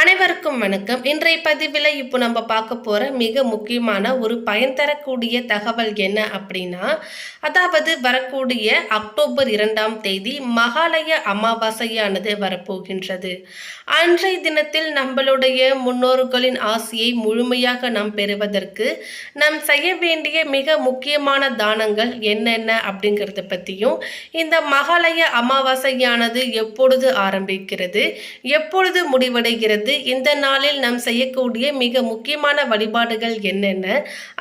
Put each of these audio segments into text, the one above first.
அனைவருக்கும் வணக்கம். இன்றைய பதிவில் இப்போ நம்ம பார்க்க போகிற மிக முக்கியமான ஒரு பயன் தரக்கூடிய தகவல் என்ன அப்படின்னா அதாவது வரக்கூடிய அக்டோபர் இரண்டாம் தேதி மகாலய அமாவாசையானது வரப்போகின்றது. அன்றைய தினத்தில் நம்மளுடைய முன்னோர்களின் ஆசையை முழுமையாக நாம் பெறுவதற்கு நாம் செய்ய வேண்டிய மிக முக்கியமான தானங்கள் என்னென்ன அப்படிங்கிறத பற்றியும் இந்த மகாலய அமாவாசையானது எப்பொழுது ஆரம்பிக்கிறது எப்பொழுது முடிவடைகிறது இந்த நாளில் நாம் செய்யக்கூடிய மிக முக்கியமான வழிபாடுகள் என்னென்ன?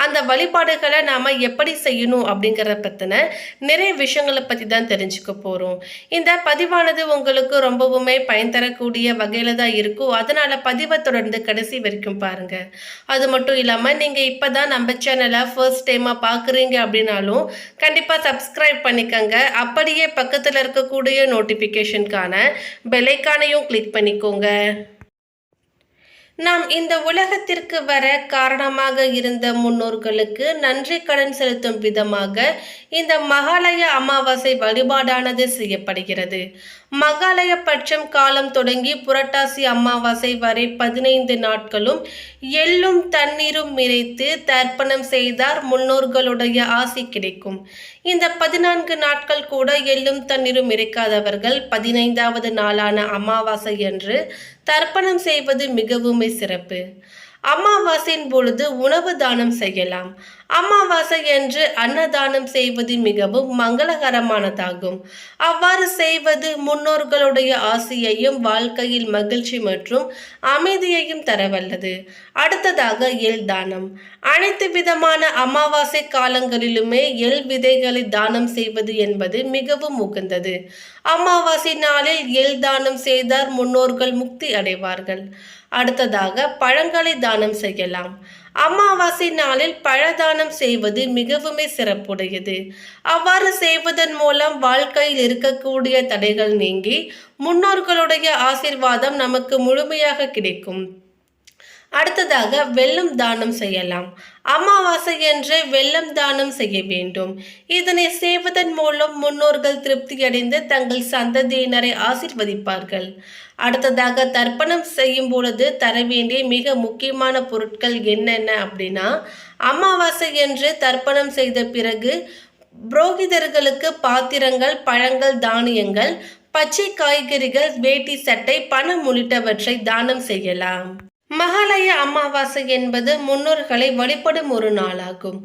அந்த வழிபாடுகளை நாம் எப்படி செய்யணும் அப்படிங்கிறத பற்றின நிறைய விஷயங்களை பற்றி தான் தெரிஞ்சுக்க போகிறோம் இந்த பதிவானது உங்களுக்கு ரொம்பவுமே பயன் தரக்கூடிய வகையில் தான் இருக்கும். அதனால் பதிவை தொடர்ந்து கடைசி வரைக்கும் பாருங்கள் அது மட்டும் இல்லாமல் நீங்கள் இப்போ தான் நம்ம சேனலை ஃபர்ஸ்ட் டைமாக பார்க்குறீங்க அப்படின்னாலும் கண்டிப்பாக சப்ஸ்கிரைப் பண்ணிக்கோங்க. அப்படியே பக்கத்தில் இருக்கக்கூடிய நோட்டிஃபிகேஷனுக்கான பெலைக்கானையும் கிளிக் பண்ணிக்கோங்க. நாம் இந்த உலகத்திற்கு வர காரணமாக இருந்த முன்னோர்களுக்கு நன்றி கடன் செலுத்தும் விதமாக இந்த மகாலய அமாவாசை வழிபாடானது செய்யப்படுகிறது. மகாலய பட்சம் காலம் தொடங்கி புரட்டாசி அமாவாசை வரை பதினைந்து நாட்களும் எள்ளும் தண்ணீரும் இறைத்து தர்ப்பணம் செய்தார் முன்னோர்களுடைய ஆசி கிடைக்கும். இந்த பதினான்கு நாட்கள் கூட எள்ளும் தண்ணீரும் இறைக்காதவர்கள் பதினைந்தாவது நாளான அமாவாசை என்று தர்ப்பணம் செய்வது மிகவுமே சிறப்பு. அமாவாசையின் பொழுது உணவு தானம் செய்யலாம். அமாவாசை என்று அன்னதானம் செய்வது மிகவும் மங்களகரமானதாகும். அவ்வாறு செய்வது முன்னோர்களுடைய ஆசையையும் வாழ்க்கையில் மகிழ்ச்சி மற்றும் அமைதியையும் தரவல்லது. அடுத்ததாக எள் தானம். அனைத்து விதமான அமாவாசை காலங்களிலுமே எள் விதைகளை தானம் செய்வது என்பது மிகவும் உகந்தது. அமாவாசை நாளில் எள் தானம் செய்தார் முன்னோர்கள் முக்தி அடைவார்கள். அடுத்ததாக பழங்களை தானம் செய்யலாம். அமாவாசை நாளில் பழதானம் செய்வது மிகவுமே சிறப்புடையது. அவ்வாறு செய்வதன் மூலம் வாழ்க்கையில் இருக்கக்கூடிய தடைகள் நீங்கி முன்னோர்களுடைய ஆசிர்வாதம் நமக்கு முழுமையாக கிடைக்கும். அடுத்ததாக வெள்ளம் தானம் செய்யலாம். அமாவாசை என்று வெள்ளம் தானம் செய்ய வேண்டும். இதனை செய்வதன் மூலம் முன்னோர்கள் திருப்தியடைந்து தங்கள் சந்ததியினரை ஆசிர்வதிப்பார்கள். அடுத்ததாக தர்ப்பணம் செய்யும் பொழுது தர வேண்டிய மிக முக்கியமான பொருட்கள் என்னென்ன அப்படின்னா அமாவாசை என்று தர்ப்பணம் செய்த பிறகு புரோகிதர்களுக்கு பாத்திரங்கள் பழங்கள் தானியங்கள் பச்சை காய்கறிகள் வேட்டி சட்டை பணம் உள்ளிட்டவற்றை தானம் செய்யலாம். மகாலய அமாவாசை என்பது முன்னோர்களை வழிபடும் ஒரு நாளாகும்.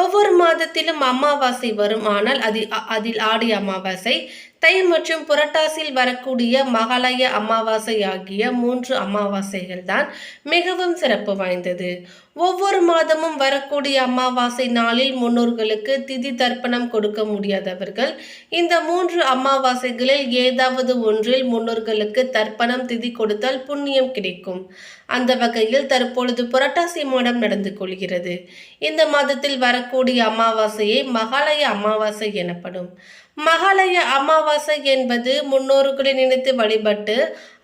ஒவ்வொரு மாதத்திலும் அமாவாசை வரும். ஆனால் அதில் அதில் ஆடி அமாவாசை தை மற்றும் புரட்டாசியில் வரக்கூடிய மகாலய அமாவாசை ஆகிய மூன்று அமாவாசைகள் தான் மிகவும் சிறப்பு வாய்ந்தது. ஒவ்வொரு மாதமும் வரக்கூடிய அமாவாசை நாளில் முன்னோர்களுக்கு திதி தர்ப்பணம் கொடுக்க முடியாதவர்கள் இந்த மூன்று அமாவாசைகளில் ஏதாவது ஒன்றில் முன்னோர்களுக்கு தர்ப்பணம் திதி கொடுத்தால் புண்ணியம் கிடைக்கும். அந்த வகையில் தற்பொழுது புரட்டாசி மாதம் நடந்து கொள்கிறது. இந்த மாதத்தில் வரக்கூடிய அமாவாசையை மகாலய அமாவாசை எனப்படும். மகாலய அமாவாசை என்பது முன்னோர்களை நினைத்து வழிபட்டு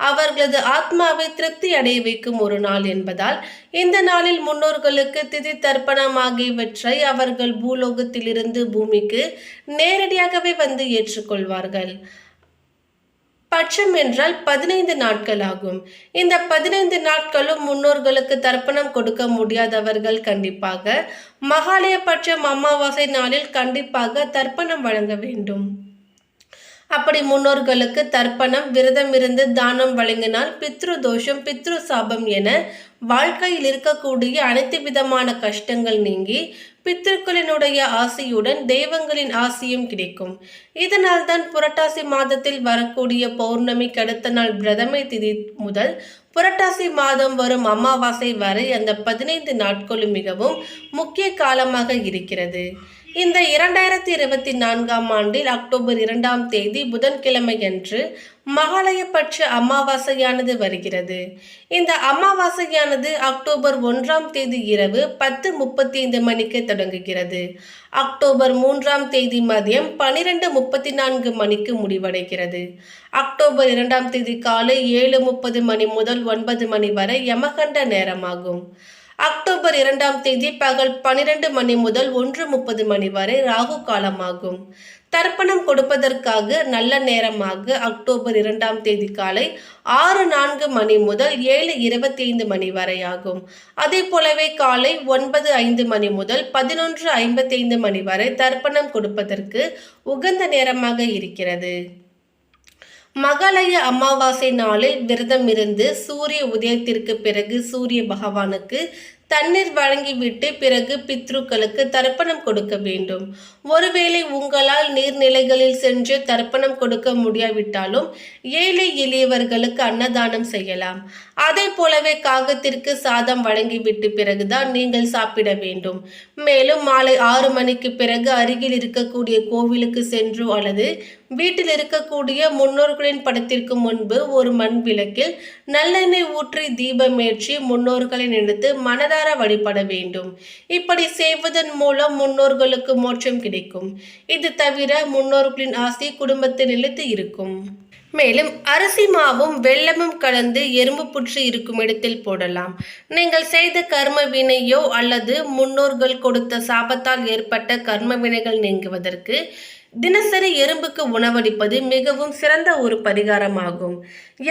அவர்களது ஆத்மாவை திருப்தி அடைய வைக்கும் ஒரு நாள் என்பதால் இந்த நாளில் முன் முன்னோர்களுக்கு திதி தர்ப்பணம் ஆகியவற்றை அவர்கள் பூலோகத்திலிருந்து பூமிக்கு நேரடியாகவே வந்து ஏற்றுக்கொள்வார்கள். பட்சம் என்றால் பதினைந்து நாட்கள் ஆகும். இந்த பதினைந்து நாட்களும் முன்னோர்களுக்கு தர்ப்பணம் கொடுக்க முடியாதவர்கள் கண்டிப்பாக மகாலய பட்சம் அமாவாசை நாளில் கண்டிப்பாக தர்ப்பணம் வழங்க வேண்டும். அப்படி முன்னோர்களுக்கு தர்ப்பணம் விரதம் இருந்து தானம் வழங்கினால் பித்ரு தோஷம் பித்ரு சாபம் என வாழ்க்கையில் இருக்கக்கூடிய அனைத்து விதமான கஷ்டங்கள் நீங்கி பித்திருக்களினுடைய ஆசையுடன் தெய்வங்களின் ஆசையும் கிடைக்கும். இதனால் தான் புரட்டாசி மாதத்தில் வரக்கூடிய பௌர்ணமி அடுத்த நாள் பிரதமை திதி முதல் புரட்டாசி மாதம் வரும் அமாவாசை வரை அந்த பதினைந்து நாட்களும் மிகவும் முக்கிய காலமாக இருக்கிறது. இந்த இரண்டாயிரத்தி இருபத்தி நான்காம் ஆண்டில் அக்டோபர் இரண்டாம் தேதி புதன்கிழமையன்று மகாலயபட்ச அமாவாசையானது வருகிறது. இந்த அமாவாசையானது அக்டோபர் ஒன்றாம் தேதி இரவு பத்து முப்பத்தி ஐந்து மணிக்கு தொடங்குகிறது. அக்டோபர் மூன்றாம் தேதி மதியம் பனிரெண்டு முப்பத்தி நான்கு மணிக்கு முடிவடைகிறது. அக்டோபர் இரண்டாம் தேதி காலை ஏழு முப்பது மணி முதல் ஒன்பது மணி வரை யமகண்ட நேரமாகும். அக்டோபர் இரண்டாம் தேதி பகல் பனிரெண்டு மணி முதல் ஒன்று முப்பது மணி வரை ராகு காலமாகும். தர்ப்பணம் கொடுப்பதற்காக நல்ல நேரமாக அக்டோபர் இரண்டாம் தேதி காலை ஆறு நான்கு மணி முதல் ஏழு இருபத்தி ஐந்து மணி வரை ஆகும் அதே போலவே காலை ஒன்பது ஐந்து மணி முதல் பதினொன்று ஐம்பத்தைந்து மணி வரை தர்ப்பணம் கொடுப்பதற்கு உகந்த நேரமாக இருக்கிறது. மகாலய அமாவாசை நாளில் விரதம் இருந்து சூரிய உதயத்திற்கு பிறகு சூரிய பகவானுக்கு தண்ணீர் வழங்கிவிட்டு பிறகு பித்ருக்களுக்கு தர்ப்பணம் கொடுக்க வேண்டும். ஒருவேளை உங்களால் நீர்நிலைகளில் சென்று தர்ப்பணம் கொடுக்க முடியாவிட்டாலும் ஏழை எளியவர்களுக்கு அன்னதானம் செய்யலாம். அதை போலவே காகத்திற்கு சாதம் வழங்கிவிட்டு பிறகுதான் நீங்கள் சாப்பிட வேண்டும். மேலும் மாலை ஆறு மணிக்கு பிறகு அருகில் இருக்கக்கூடிய கோவிலுக்கு சென்றோ அல்லது வீட்டில் இருக்கக்கூடிய முன்னோர்களின் படத்திற்கு முன்பு ஒரு மண் விளக்கில் நல்லெண்ணெய் ஊற்றி தீபமேற்றி முன்னோர்களை நினைத்து மனதார வழிபட வேண்டும். இப்படி செய்வதன் மூலம் முன்னோர்களுக்கு மோட்சம் கிடைக்கும். இது தவிர முன்னோர்களின் ஆசை குடும்பத்தில் நிலைத்து இருக்கும். மேலும் அரிசி மாவும் வெள்ளமும் கலந்து எறும்பு புற்று இருக்கும் இடத்தில் போடலாம். நீங்கள் செய்த கர்ம வினையோ அல்லது முன்னோர்கள் கொடுத்த சாபத்தால் ஏற்பட்ட கர்ம வினைகள் நீங்குவதற்கு தினசரி எறும்புக்கு உணவளிப்பது மிகவும் சிறந்த ஒரு பரிகாரமாகும்.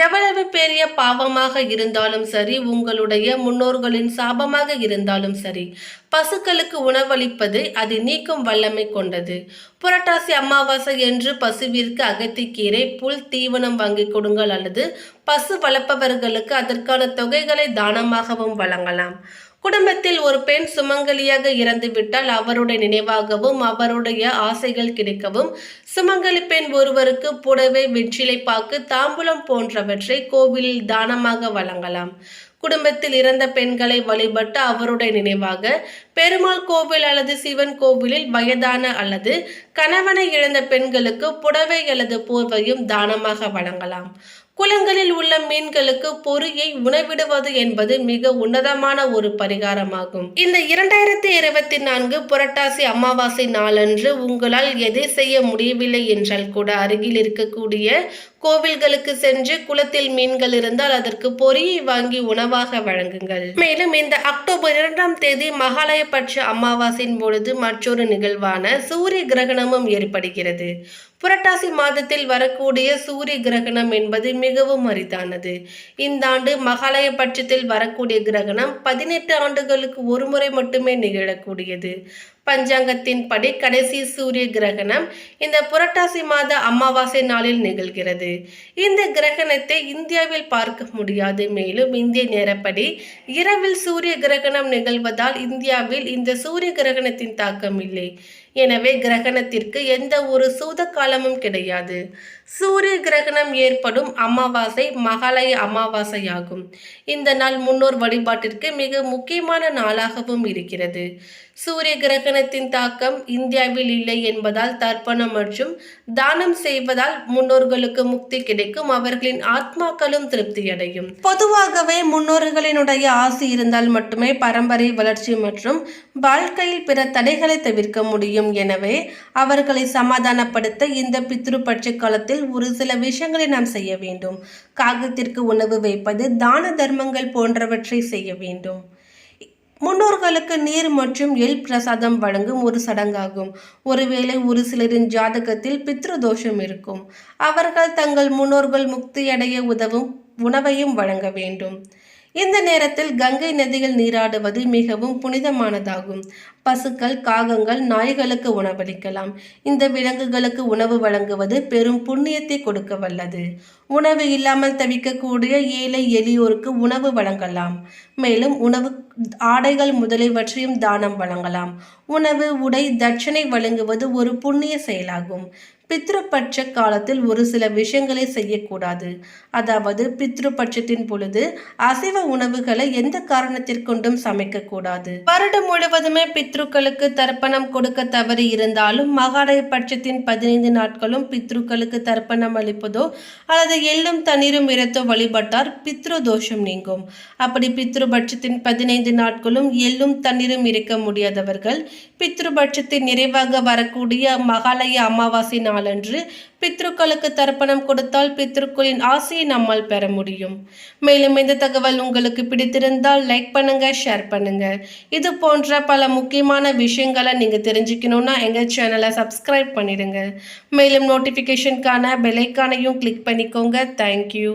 எவ்வளவு பெரிய பாவமாக இருந்தாலும் சரி உங்களுடைய முன்னோர்களின் சாபமாக இருந்தாலும் சரி பசுக்களுக்கு உணவளிப்பது அது நீக்கும் வல்லமை கொண்டது. புரட்டாசி அமாவாசை என்று பசுவிற்கு அகத்திக்கீரை புல் தீவனம் வாங்கி கொடுங்கள் அல்லது பசு வளர்ப்பவர்களுக்கு அதற்கான தொகைகளை தானமாகவும் வழங்கலாம். குடும்பத்தில் ஒரு பெண் சுமங்கலியாக இறந்துவிட்டால் அவருடைய நினைவாகவும் அவருடைய ஆசைகள் கிடைக்கவும் சுமங்கலி பெண் ஒருவருக்கு புடவை வெற்றிலை பாக்கு தாம்பூலம் போன்றவற்றை கோவிலில் தானமாக வழங்கலாம். குடும்பத்தில் இறந்த பெண்களை வழிபட்டு அவருடைய நினைவாக பெருமாள் கோவில் அல்லது சிவன் கோவிலில் வயதான அல்லது கணவனை இழந்த பெண்களுக்கு புடவை அல்லது போர்வையும் தானமாக வழங்கலாம். குளங்களில் உள்ள மீன்களுக்கு பொறியை உணவிடுவது என்பது மிக உன்னதமான ஒரு பரிகாரமாகும். இந்த இரண்டாயிரத்தி இருபத்தி நான்கு புரட்டாசி அமாவாசை நாளன்று உங்களால் எதை செய்ய முடியவில்லை என்றால் கூட அருகில் இருக்கக்கூடிய கோவில்களுக்கு சென்று குளத்தில் மீன்கள் இருந்தால் அதற்கு பொரியை வாங்கி உணவாக வழங்குங்கள். மேலும் இந்த அக்டோபர் இரண்டாம் தேதி மகாலய மகாலயபட்ச அமாவாசையின் பொழுது மற்றொரு நிகழ்வான சூரிய கிரகணமும் ஏற்படுகிறது. புரட்டாசி மாதத்தில் வரக்கூடிய சூரிய கிரகணம் என்பது மிகவும் அரிதானது. இந்த ஆண்டு மகாலய பட்சத்தில் வரக்கூடிய கிரகணம் பதினெட்டு ஆண்டுகளுக்கு ஒரு முறை மட்டுமே நிகழக்கூடியது. பஞ்சாங்கத்தின் படி கடைசி சூரிய கிரகணம் இந்த புரட்டாசி மாத அமாவாசை நாளில் நிகழ்கிறது. இந்த கிரகணத்தை இந்தியாவில் பார்க்க முடியாது. மேலும் இந்திய நேரப்படி இரவில் சூரிய கிரகணம் நிகழ்வதால் இந்தியாவில் இந்த சூரிய கிரகணத்தின் தாக்கம் இல்லை. எனவே கிரகணத்திற்கு எந்த ஒரு சூத காலமும் கிடையாது. சூரிய கிரகணம் ஏற்படும் அமாவாசை மகாலய அமாவாசையாகும். இந்த நாள் முன்னோர் வழிபாட்டிற்கு மிக முக்கியமான நாளாகவும் இருக்கிறது. சூரிய கிரகணத்தின் தாக்கம் இந்தியாவில் இல்லை என்பதால் தர்ப்பணம் மற்றும் தானம் செய்வதால் முன்னோர்களுக்கு முக்தி கிடைக்கும். அவர்களின் ஆத்மாக்களும் திருப்தி அடையும். பொதுவாகவே முன்னோர்களினுடைய ஆசை இருந்தால் மட்டுமே பரம்பரை வளர்ச்சி மற்றும் வாழ்க்கையில் பிற தடைகளை தவிர்க்க முடியும். எனவே அவர்களை சமாதானப்படுத்த இந்த பித்ருபட்ச காலத்தில் ஒரு சில விஷயங்களை நாம் செய்ய வேண்டும். காகத்திற்கு உணவு வைப்பது தான தர்மங்கள் போன்றவற்றை செய்ய வேண்டும். முன்னோர்களுக்கு நீர் மற்றும் எல் பிரசாதம் வழங்கும் ஒரு சடங்காகும். ஒருவேளை ஒரு சிலரின் ஜாதகத்தில் பித்ரு தோஷம் இருக்கும். அவர்கள் தங்கள் முன்னோர்கள் முக்தியடைய உதவும் உணவையும் வழங்க வேண்டும். இந்த நேரத்தில் கங்கை நதியில் நீராடுவது மிகவும் புனிதமானதாகும். பசுக்கள் காகங்கள் நாய்களுக்கு உணவளிக்கலாம். இந்த விலங்குகளுக்கு உணவு வழங்குவது பெரும் புண்ணியத்தை கொடுக்க வல்லது. உணவு இல்லாமல் தவிக்கக்கூடிய ஏழை எளியோருக்கு உணவு வழங்கலாம். மேலும் உணவு ஆடைகள் முதலியவற்றையும் தானம் வழங்கலாம். உணவு உடை தட்சணை வழங்குவது ஒரு புண்ணிய செயலாகும். பித்ருபட்ச காலத்தில் ஒரு சில விஷயங்களை செய்யக்கூடாது. அதாவது பித்ருபட்சத்தின் பொழுது அசைவ உணவுகளை எந்த காரணத்திற்கொண்டும் சமைக்கக்கூடாது. வருடம் முழுவதுமே பித்ருக்களுக்கு தர்ப்பணம் கொடுக்க தவறி இருந்தாலும் மகாடய பட்சத்தின் பதினைந்து நாட்களும் பித்ருக்களுக்கு தர்ப்பணம் அளிப்பதோ அல்லது எள்ளும் தண்ணீரும் இறத்தோ வழிபட்டார் பித்ரு தோஷம் நீங்கும். அப்படி பித்ரு பித்ருபட்சத்தின் பதினைந்து நாட்களும் எள்ளும் தண்ணீரும் இருக்க முடியாதவர்கள் பித்ருபட்சத்தின் நிறைவாக வரக்கூடிய மகாலய அமாவாசை நாளன்று பித்ருக்களுக்கு தர்ப்பணம் கொடுத்தால் பித்ருக்களின் ஆசையை நம்மால் பெற முடியும். மேலும் இந்த தகவல் உங்களுக்கு பிடித்திருந்தால் லைக் பண்ணுங்க ஷேர் பண்ணுங்க. இது போன்ற பல முக்கியமான விஷயங்களை நீங்க தெரிஞ்சுக்கணும்னா எங்க சேனலை சப்ஸ்கிரைப் பண்ணிடுங்க. மேலும் நோட்டிஃபிகேஷனுக்கான பெலைக்கானையும் கிளிக் பண்ணிக்கோங்க. தேங்க்யூ